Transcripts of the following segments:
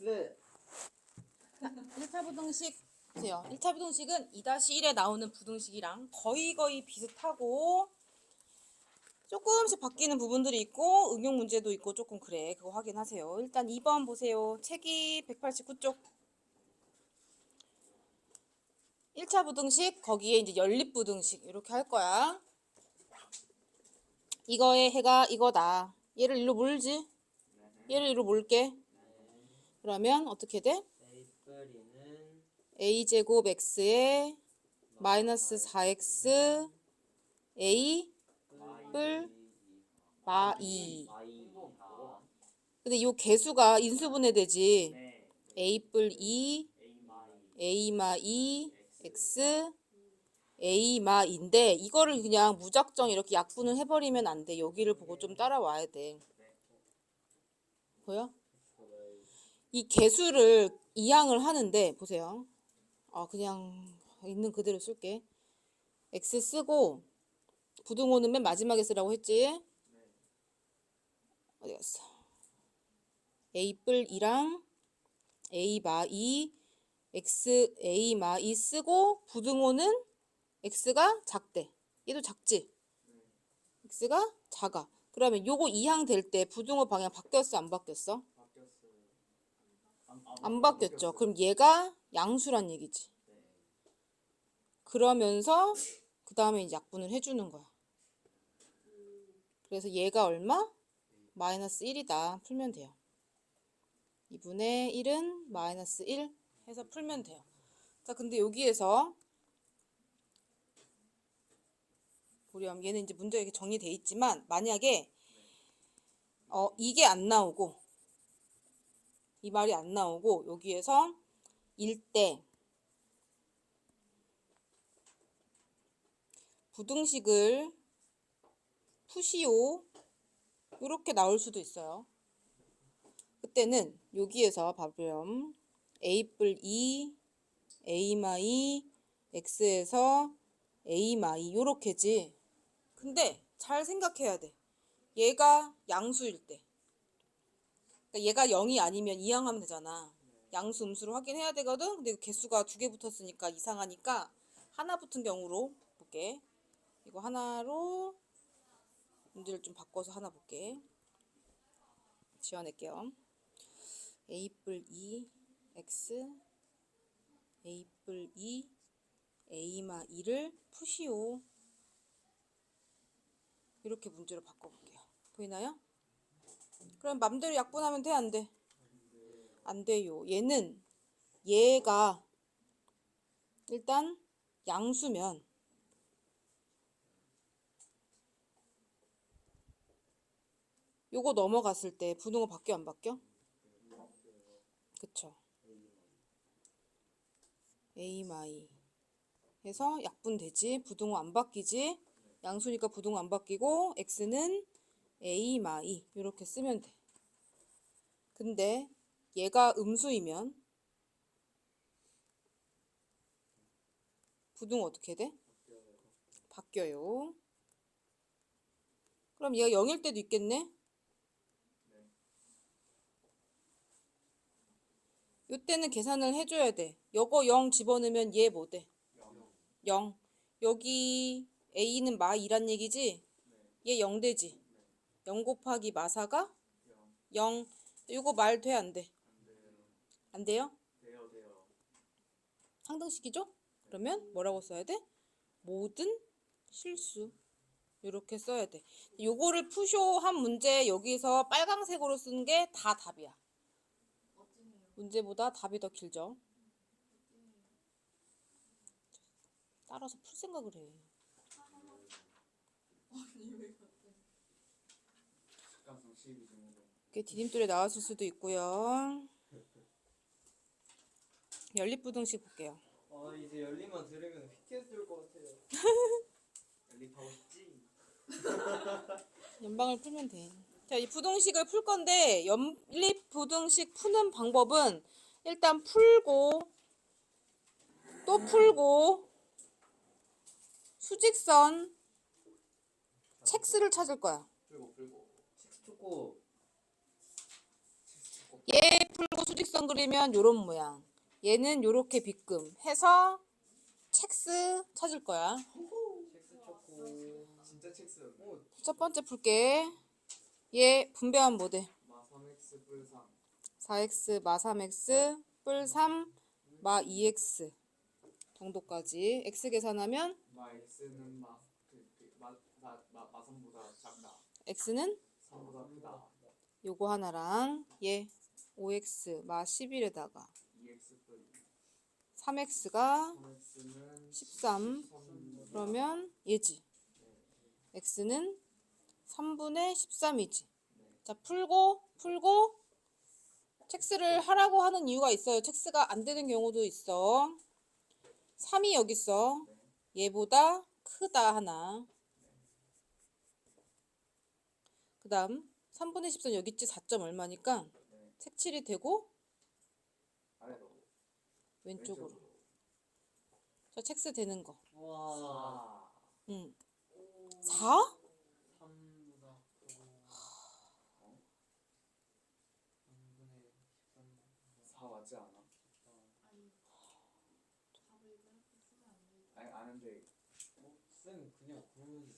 네. 1차 부등식 보세요. 1차 부등식은 2-1에 나오는 부등식이랑 거의 거의 비슷하고 조금씩 바뀌는 부분들이 있고 응용 문제도 있고 조금 그래. 그거 확인하세요. 일단 2번 보세요. 책이 189쪽. 1차 부등식 거기에 이제 연립 부등식 이렇게 할 거야. 이거의 해가 이거다. 얘를 일로 몰지? 얘를 일로 몰게. 그러면 어떻게 돼? a제곱 x에 마이너스 4x a 뿔마 2. 마이가 근데 요 개수가 인수분해되지. 네. a 뿔 2, A 마이 마 2, x a 마 2인데 이거를 그냥 무작정 이렇게 약분을 해버리면 안 돼. 여기를 보고 좀 따라와야 돼. 보여? 이 개수를 이항을 하는데 보세요. 아 그냥 있는 그대로 쓸게. x 쓰고 부등호는 맨 마지막에 쓰라고 했지. 어디 갔어? a 뿔 2랑 a 마 2, x a 마 2 쓰고 부등호는 x가 작대. 얘도 작지. x가 작아. 그러면 요거 이항 될 때 부등호 방향 바뀌었어 안 바뀌었어? 바뀌었어요. 안 바뀌었죠. 그럼 얘가 양수란 얘기지. 그러면서 그 다음에 이제 약분을 해주는 거야. 그래서 얘가 얼마? 마이너스 1이다. 풀면 돼요. 2분의 1은 마이너스 1 해서 풀면 돼요. 자, 근데 여기에서 보렴 얘는 이제 문제 이렇게 정리돼 있지만 만약에 어 이게 안 나오고 이 말이 안 나오고 여기에서 일대 부등식을 푸시오 이렇게 나올 수도 있어요. 그때는 여기에서 봐보렴 a 뿔 2, a 마이 x에서 a 마이 요렇게지. 근데 잘 생각해야 돼. 얘가 양수일 때. 그러니까 얘가 0이 아니면 이항하면 되잖아. 양수 음수를 확인해야 되거든. 근데 개수가 두 개 붙었으니까 이상하니까 하나 붙은 경우로 볼게. 이거 하나로 문제를 좀 바꿔서 하나 볼게. 지워낼게요. a 뿔 2 x a 뿔 2 a마 2를 푸시오. 이렇게 문제로 바꿔볼게요. 보이나요? 그럼 맘대로 약분하면 돼, 안 돼? 안 돼요. 얘는 얘가 일단 양수면 요거 넘어갔을 때 부등호 바뀌어 안 바뀌어? 그쵸. A 마이 해서 약분되지 부등호 안 바뀌지 양수니까 부등호 안 바뀌고 x는 a 마이 이렇게 쓰면 돼. 근데 얘가 음수이면 부등호 어떻게 돼? 바뀌어요. 그럼 얘가 0일 때도 있겠네? 요때는 계산을 해줘야 돼. 요거 0 집어넣으면 얘 뭐 돼? 0. 여기 A는 마 2란 얘기지? 얘0 되지? 0 곱하기 마사가 0. 요거 말 돼? 안 돼? 안 돼요? 돼요 돼요. 상등식이죠? 그러면 뭐라고 써야 돼? 모든 실수. 이렇게 써야 돼. 요거를 푸쇼 한 문제 여기서 빨강색으로 쓴 게 다 답이야. 문제보다 답이 더 길죠? 따라서 풀 생각을 해. 직관성 12 정도. 이게 디딤돌에 나왔을 수도 있고요. 연립부등식 볼게요. 아 이제 열리만 들으면 BTS 들것 같아요. 열립하고 싶지? 연방을 풀면 돼. 자, 이 부등식을 풀 건데 연립 부등식 푸는 방법은 일단 풀고 또 풀고 수직선 책수를 찾을 거야. 풀고 풀고. 식스 초코 직선 그리면 요런 모양. 얘는 요렇게 빗금 해서 첵스 찾을 거야. 첵스 초코. 진짜 첵스 오, 첫 번째 풀게. 얘 분배하면 뭐 돼? 마 3x 뿔3 4x 마 3x 뿔 3, 마 2x 정도까지 x 계산하면 마 x는 마 그마마 마삼보다 작다 x는? 3보다 크다. 요거 하나랑 얘 5x 마 11에다가 2x 뿔 3x가 3x는 13 그러면 얘지. X는 3분의 13이지. 자 풀고 풀고 첵스를 하라고 하는 이유가 있어요. 첵스가 안 되는 경우도 있어. 3이 여기 있어. 얘보다 크다 하나 그 다음 3분의 13 여기 있지 4점 얼마니까 색칠이 되고 아래로 왼쪽으로 자 첵스 되는 거 와. 응. 4? 3보다 크고. 3분의 13. 4 맞지 않아? 아니 아는데 어? 쌤 그냥 그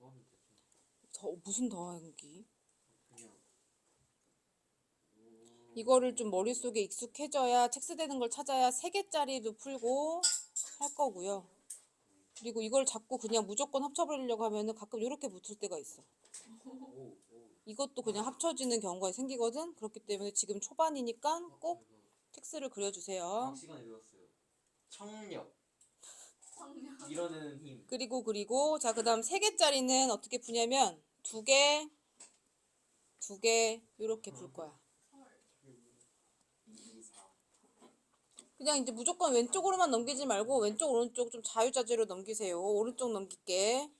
더 하면 되죠. 더 무슨 더하기? 그냥. 이거를 좀 머릿속에 익숙해져야 첵스되는 걸 찾아야 세 개짜리도 풀고 할 거고요. 그리고 이걸 자꾸 그냥 무조건 합쳐버리려고 하면은 가끔 이렇게 붙을 때가 있어. 오, 오. 이것도 그냥 합쳐지는 경우가 생기거든. 그렇기 때문에 지금 초반이니까 꼭 텍스를 그려주세요. 시간에 배웠어요. 청력. 밀어내는 힘. 그리고 그리고 자 그다음 세 개짜리는 어떻게 푸냐면 두 개, 두 개 이렇게 풀 거야. 2 4 그냥 이제 무조건 왼쪽으로만 넘기지 말고 왼쪽 오른쪽 좀 자유자재로 넘기세요. 오른쪽 넘길게.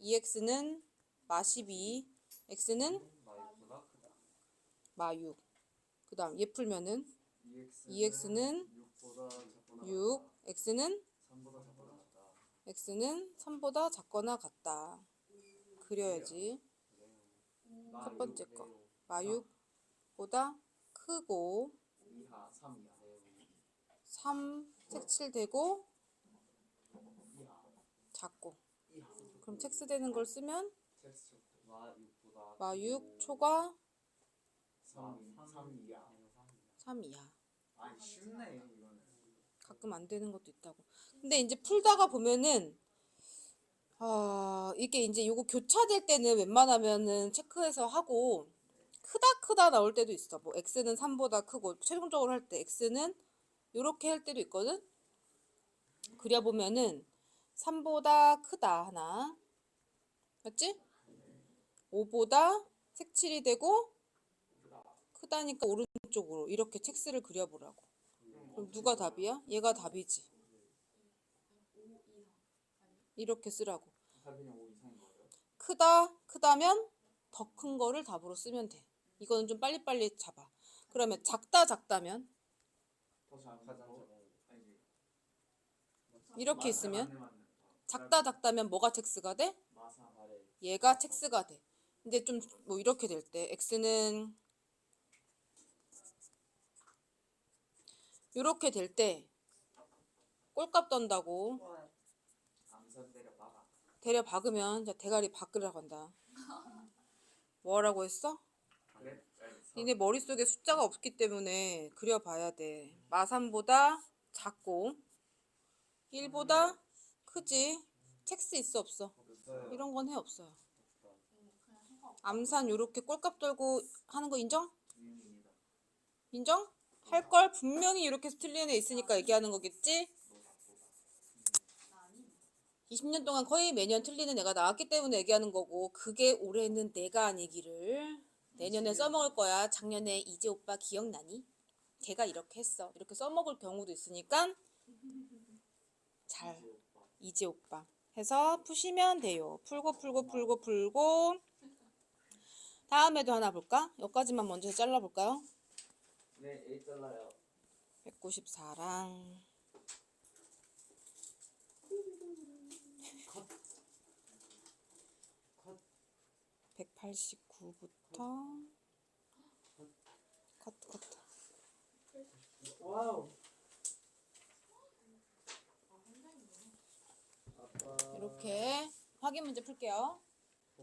2x는 마 12, x는 마이보다 크다. 마 6. 그다음 얘 풀면은 2x는 2x는 6보다 작거나 6, x는 3보다 작거나 같다 x는 3보다 작거나 같다. 그려야지. 첫 번째 거. 마 6보다 크고 2하 3이하 3 색칠되고 2하 작고. 2하 그럼 텍스 되는 걸 쓰면 텍스트 마 6보다. 마6 초과 3 3 2하 3 이하. 아니 쉽네 가끔 안 되는 것도 있다고. 근데 이제 풀다가 보면은 아 이게 이제 요거 교차될 때는 웬만하면은 체크해서 하고 크다 크다 나올 때도 있어. 뭐 x는 3보다 크고 최종적으로 할 때 x는 요렇게 할 때도 있거든. 그려 보면은 3보다 크다 하나. 맞지? 5보다 색칠이 되고 크다니까 오른쪽으로 이렇게 첵스를 그려보라고. 그럼 누가 답이야? 얘가 답이지. 이렇게 쓰라고. 답이는 5 이상인 거예요? 크다, 크다면 더 큰 거를 답으로 쓰면 돼. 이거는 좀 빨리빨리 잡아. 그러면 작다, 작다면 이렇게 있으면. 작다, 작다면 뭐가 첵스가 돼? 얘가 첵스가 돼. 근데 좀 뭐 이렇게 될 때 x는 이렇게 될 때 꼴값 떤다고 대려 박으면 자 대가리 박으라고 한다. 뭐라고 했어? 그래? 니네 머릿속에 숫자가 없기 때문에 그려봐야 돼. 마삼보다 작고 1보다 크지? 첵스 있어 없어? 이런 건 해 없어요. 암산 요렇게 꼴값 돌고 하는 거 인정? 인정? 할 걸 분명히 이렇게 틀리는 애 있으니까 얘기하는 거겠지? 20년 동안 거의 매년 틀리는 애가 나왔기 때문에 얘기하는 거고 그게 올해는 내가 아니기를 내년에 써먹을 거야. 작년에 이제 오빠 기억나니? 걔가 이렇게 했어. 이렇게 써먹을 경우도 있으니까 잘 이제 오빠 해서 푸시면 돼요. 풀고 풀고 풀고 풀고 다음에도 하나 볼까? 여기까지만 먼저 잘라볼까요? 네, 8달러요. 194랑 컷. 컷. 189부터 컷. 컷, 컷. 와우. 이렇게 확인 문제 풀게요.